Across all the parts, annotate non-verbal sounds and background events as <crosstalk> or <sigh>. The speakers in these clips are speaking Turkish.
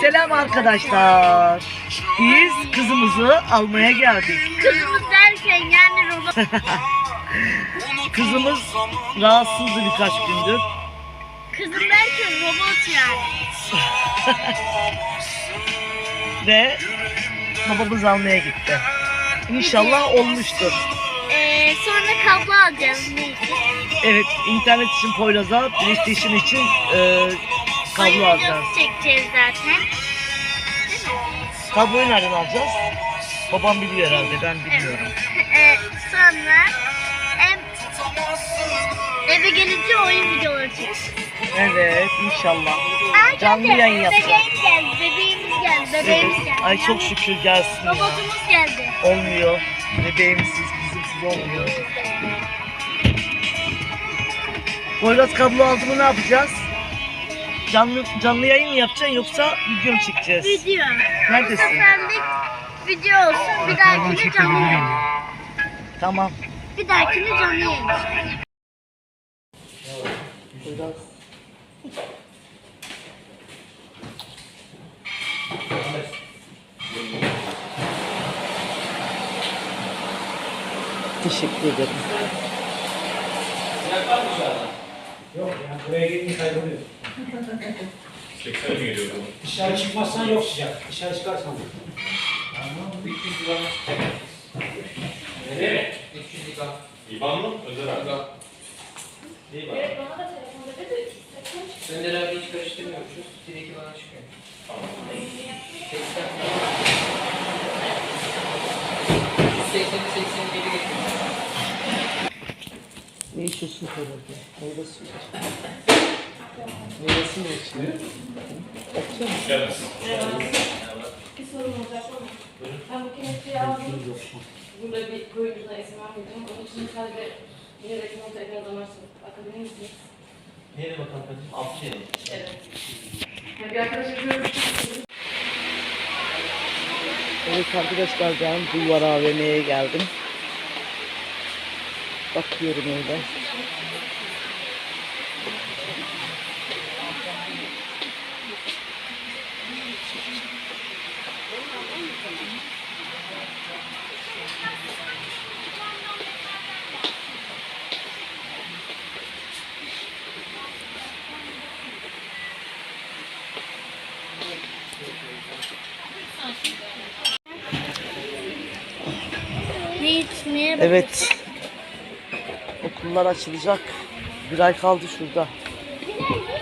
Selam arkadaşlar. Biz kızımızı almaya geldik. Kızımız derken yani robot. <laughs> Kızımız rahatsızdı birkaç gündür. Kızım derken robot yani. <laughs> Ve babamız almaya gitti. İnşallah olmuştur. Ee, sonra kablo alacağız? Evet internet için Poyraz'a, PlayStation için e, kablo Oyun alacağız. çekeceğiz zaten. Kabloyu nereden alacağız? Babam biliyor herhalde ben bilmiyorum. <laughs> Ee, sonra em, eve gelince oyun videoları çekeceğiz. Evet inşallah. Aa, Canlı geldi. yayın yapacağız. Bebeğimiz geldi, bebeğimiz geldi, bebeğimiz geldi. Ay çok şükür gelsin ya. Robotumuz geldi. Olmuyor. Bebeğimsiz, kızımsız olmuyor. Poyraz kablo aldı mı ne yapacağız? Canlı canlı yayın mı yapacaksın yoksa video mu çekeceğiz? Video. Neredesin? video olsun, bir dahakine canlı yayın. Tamam. Bir dahakine canlı yayın. Teşekkür ederim. Yok ya buraya gitmeyi kayboluyor. Çeksene mi geliyor bu? Dışarı çıkmazsan yok sıcak. Dışarı çıkarsan. İvan mı? Özel abi. Önder abi hiç karıştırmıyormuşuz. Direkt bana çıkıyor. 80 80 87 getiriyor. Ne Poyraz'da? Meyve suyu Meyvesi mi içiyor? Okey mi? Gelmez. Bir sorun olacak ama ben bu kelepçeyi aldım. Burada bir kuyruğuna izin vermeyeceğim. Onun için sadece yine de kimota ekranı varsa bakabilir misiniz? Nereye bakalım hadi? Altı şey. Evet. Yani bir arkadaşa görmüş. Evet arkadaşlar ben Bulvar AVM'ye geldim. Bakıyorum öyle. Evet. Okullar açılacak. Bir ay kaldı şurada.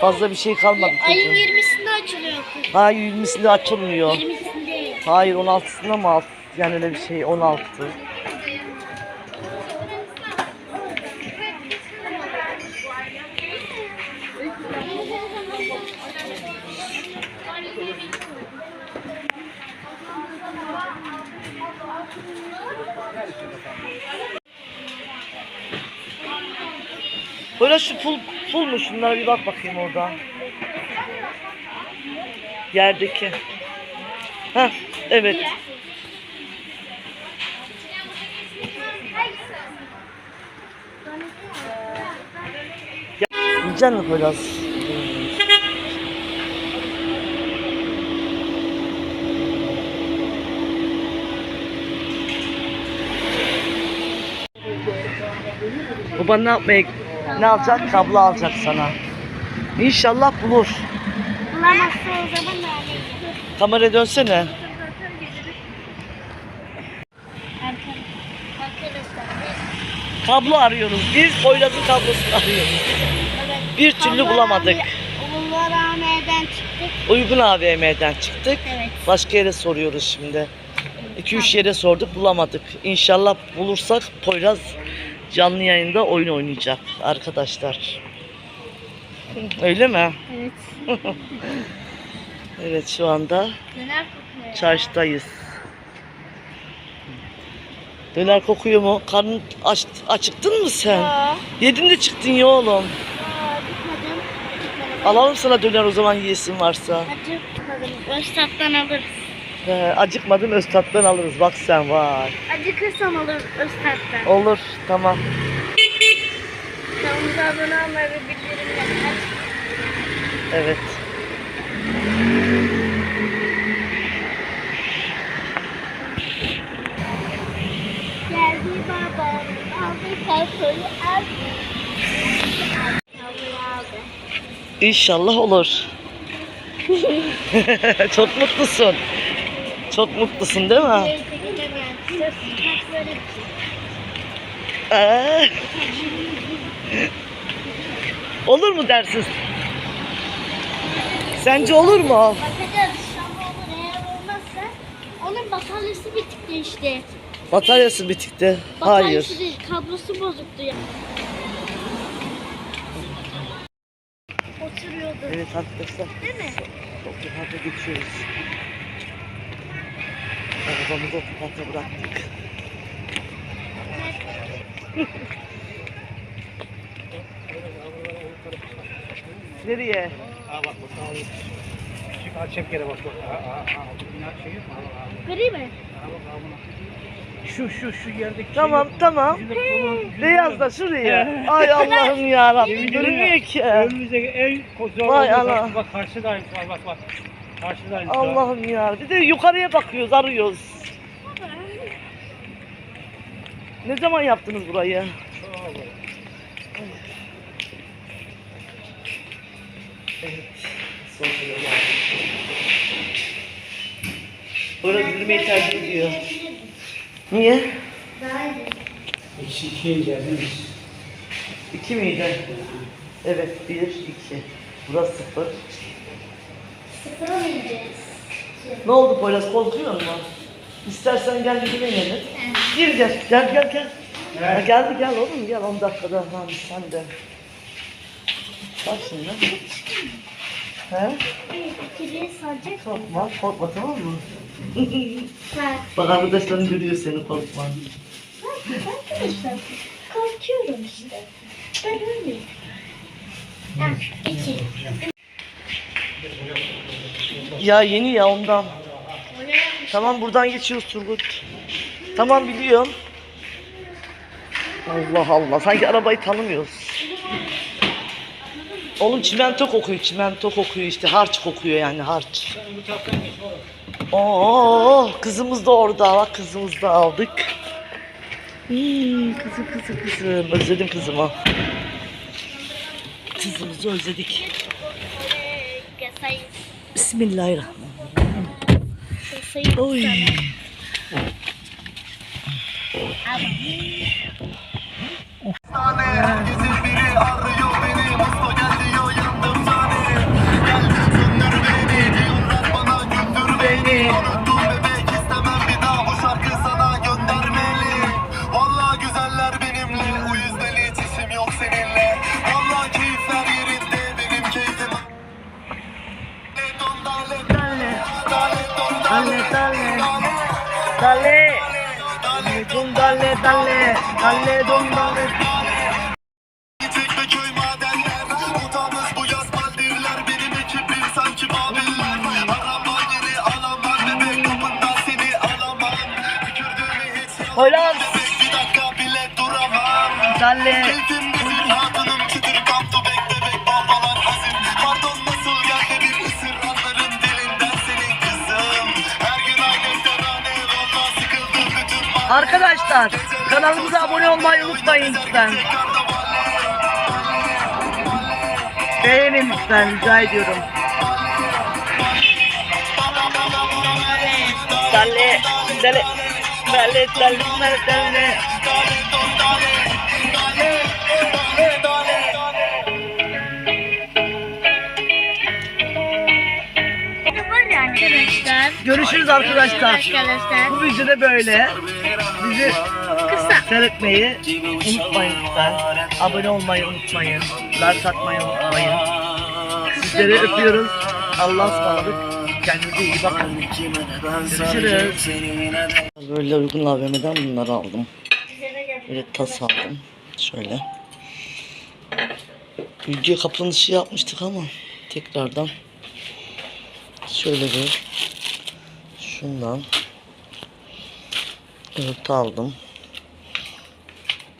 Fazla bir şey kalmadı Ayın çocuğum. 20'sinde açılıyor okul. Hayır 20'sinde açılmıyor. 20'sinde değil. Hayır 16'sında mı? alt- Yani öyle bir şey 16. Şu pul, pul mu? Şunlara bir bak bakayım orada. Yerdeki. Ha, evet. Yiyecek misin Poyraz? Baban ne yapmaya ne alacak? Kablo alacak sana. İnşallah bulur. Bulamazsa o zaman ne alayım? Kamera dönsene. Kablo arıyoruz. Biz Poyraz'ın kablosunu arıyoruz. evet. Bir türlü bulamadık. Bulvar AM'den çıktık. Uygun AVM'den çıktık. Evet. Başka yere soruyoruz şimdi. 2-3 yere sorduk bulamadık. İnşallah bulursak Poyraz canlı yayında oyun oynayacak arkadaşlar. Öyle mi? Evet. <laughs> Evet şu anda çarşıdayız. Döner kokuyor mu? Karnın aç, acıktın mı sen? Aa, Yedin de çıktın ya oğlum. aa, gitmedim. Alalım sana döner o zaman yiyesin varsa. Acıkmadım. Öztat'tan alırız. He, acıkmadın Öztat'tan alırız. Bak sen vay. Acıkırsam olur Öztat'tan. Olur tamam. Kanalımıza abone olmayı ve bildirim. Evet. Geldi baba. Aldı kalkoyu aldı. İnşallah olur. <laughs> <laughs> Çok mutlusun. Çok mutlusun değil mi? Ee? Olur mu dersiz? Sence olur mu? Bakacağız inşallah olur. Eğer olmazsa onun bataryası bitikti işte. Bataryası bitikti. Hayır. Bataryası değil, kablosu bozuktu ya. Oturuyordu. Evet arkadaşlar. Değil mi? Otoparka geçiyoruz. Arabamızı otoparka bıraktık. Nereye? Aa bak bak. Aa, Şu alçak yere bak. bak. Aa, aa, aa. Bina şey yok mu? Aa, aa. Gri mi? Aa, bak, aa, buna. Şu şu şu yerdeki Tamam şey tamam. Beyaz da şuraya. <laughs> Ay Allah'ım ya Rabbim görünmüyor ki. Önümüzdeki en zor Vay Allah. bak, karşıdaymış bak bak bak. Allah'ım ya. Bir de yukarıya bakıyoruz, arıyoruz. Ne zaman yaptınız burayı? Burada yürümeyi tercih ediyor. Niye? Eksi ikiye mi? İki miydi? Evet, bir, iki. Burası sıfır. Sıfıra mı ineceğiz? Ne oldu Poyraz, korkuyor musun? İstersen gel yürüme inelim. Gir gel, gel gel gel. Ha, geldi gel oğlum gel 10 dakikada tamam sen de. Bak şimdi. He? İkiliye saracak. Korkma, korkma tamam mı? Bak. Bak arkadaşların görüyor seni korkma. Arkadaşlar korkuyorum işte. Ben öyleyim. Ha, iki. Ya yeni ya ondan. Tamam buradan geçiyoruz Turgut. Tamam biliyorum. Allah Allah sanki arabayı tanımıyoruz. Oğlum çimento kokuyor, çimento kokuyor işte harç kokuyor yani harç. Oo kızımız da orada bak kızımızı da aldık. Hmm, kızım kızım kızım özledim kızımı. Kızımızı özledik. Bismillahirrahmanirrahim. Uy. Abi. Gün aynı terane Valla sıkıldım bütün Arkadaşlar kanalımıza abone olmayı unutmayın lütfen. Beğenin lütfen rica ediyorum. Dale, dale, dale, dale, dale, dale. Böyle arkadaşlar. Görüşürüz arkadaşlar. Bu videoda böyle. Bizi. Seyretmeyi unutmayın lütfen. Abone olmayı unutmayın. Like atmayı unutmayın. Sizleri öpüyoruz. Allah'a ısmarladık. Kendinize iyi bakın. Görüşürüz. Böyle uygun AVM'den bunları aldım. Böyle tas aldım. Şöyle. Video kapanışı yapmıştık ama tekrardan şöyle bir şundan örtü aldım.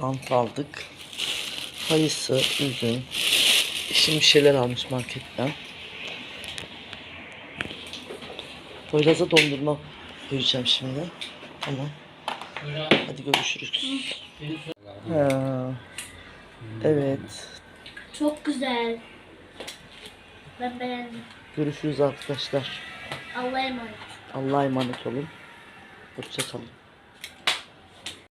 Bant aldık. Kayısı, üzüm. Şimdi şeyler almış marketten. Poyraz'a dondurma koyacağım şimdi. Tamam. Hadi görüşürüz. Ha. Evet. Çok güzel. Ben beğendim. Görüşürüz arkadaşlar. Allah'a emanet. Allah'a emanet olun. Hoşçakalın.